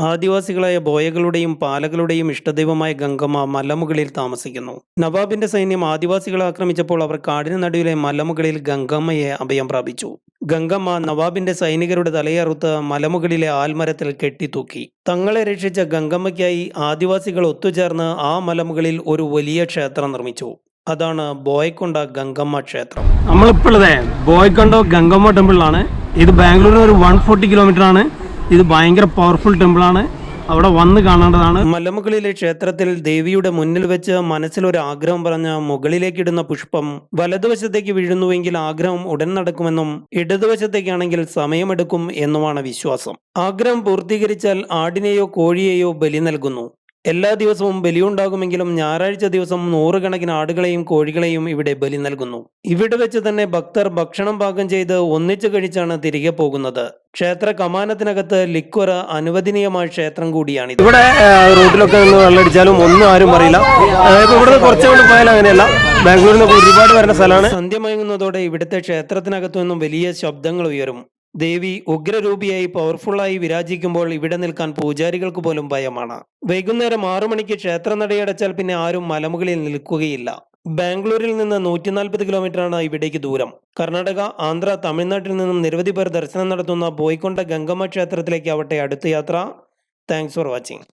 ആദിവാസികളായ ബോയകളുടെയും പാലകളുടെയും ഇഷ്ടദൈവമായ ഗംഗമ്മ മലമുകളിൽ താമസിക്കുന്നു. നവാബിന്റെ സൈന്യം ആദിവാസികളെ ആക്രമിച്ചപ്പോൾ അവർ കാടിന് നടുവിലെ മലമുകളിൽ ഗംഗമ്മയെ അഭയം പ്രാപിച്ചു. ഗംഗമ്മ നവാബിന്റെ സൈനികരുടെ തലയറുത്ത് മലമുകളിലെ ആൽമരത്തിൽ കെട്ടിത്തൂക്കി. തങ്ങളെ രക്ഷിച്ച ഗംഗമ്മയ്ക്കായി ആദിവാസികൾ ഒത്തുചേർന്ന് ആ മലമുകളിൽ ഒരു വലിയ ക്ഷേത്രം നിർമ്മിച്ചു. അതാണ് ബോയ്ക്കൊണ്ട ഗംഗമ്മ ക്ഷേത്രം. നമ്മളിപ്പോഴത്തെ ബോയ്ക്കൊണ്ടോ ഗംഗമ്മ ടെമ്പിളിലാണ്. ഇത് ബാംഗ്ലൂരിൽ ഒരു വൺ ഫോർട്ടി കിലോമീറ്റർ ആണ്. ഇത് ഭയങ്കര പവർഫുൾ ടെമ്പിളാണ് അവിടെ വന്ന് കാണേണ്ടതാണ്. മലമുകളിലെ ക്ഷേത്രത്തിൽ ദേവിയുടെ മുന്നിൽ വെച്ച് മനസ്സിലൊരു ആഗ്രഹം പറഞ്ഞ മുകളിലേക്ക് ഇടുന്ന പുഷ്പം വലതുവശത്തേക്ക് വീഴുന്നുവെങ്കിൽ ആഗ്രഹം ഉടൻ നടക്കുമെന്നും ഇടതുവശത്തേക്കാണെങ്കിൽ സമയമെടുക്കും എന്നുമാണ് വിശ്വാസം. ആഗ്രഹം പൂർത്തീകരിച്ചാൽ ആടിനെയോ കോഴിയെയോ ബലി നൽകുന്നു. എല്ലാ ദിവസവും ബലിയുണ്ടാകുമെങ്കിലും ഞായറാഴ്ച ദിവസം നൂറുകണക്കിന് ആടുകളെയും കോഴികളെയും ഇവിടെ ബലി നൽകുന്നു. ഇവിടെ വെച്ച് തന്നെ ഭക്തർ ഭക്ഷണം പാകം ചെയ്ത് ഒന്നിച്ചു കഴിച്ചാണ് തിരികെ പോകുന്നത്. ക്ഷേത്ര കമാനത്തിനകത്ത് ലിക്വറ അനുവദനീയമായ ക്ഷേത്രം കൂടിയാണ് ഇവിടെ റോഡിലൊക്കെ വെള്ളടിച്ചാലും ഒന്നും ആരും അറിയില്ല. ഇവിടെ കുറച്ചുകൊണ്ട് പോയാൽ അങ്ങനെയല്ല. ബാംഗ്ലൂരിൽ നിന്നൊക്കെ ഒരുപാട് വരുന്ന സ്ഥലമാണ്. സന്ധ്യ മയങ്ങുന്നതോടെ ഇവിടുത്തെ ക്ഷേത്രത്തിനകത്തു നിന്നും വലിയ ശബ്ദങ്ങൾ ഉയരും. ദേവി ഉഗ്രരൂപിയായി പവർഫുള്ളായി വിരാജിക്കുമ്പോൾ ഇവിടെ നിൽക്കാൻ പൂജാരികൾക്ക് പോലും ഭയമാണ്. വൈകുന്നേരം ആറു മണിക്ക് ക്ഷേത്ര നടയടച്ചാൽ പിന്നെ ആരും മലമുകളിൽ നിൽക്കുകയില്ല. ബാംഗ്ലൂരിൽ നിന്ന് നൂറ്റി നാൽപ്പത് കിലോമീറ്ററാണ് ഇവിടേക്ക് ദൂരം. കർണാടക ആന്ധ്ര തമിഴ്നാട്ടിൽ നിന്നും നിരവധി പേർ ദർശനം നടത്തുന്ന ബോയ്ക്കൊണ്ട ഗംഗമ്മ ക്ഷേത്രത്തിലേക്ക് ആവട്ടെ അടുത്ത യാത്ര. Thanks for watching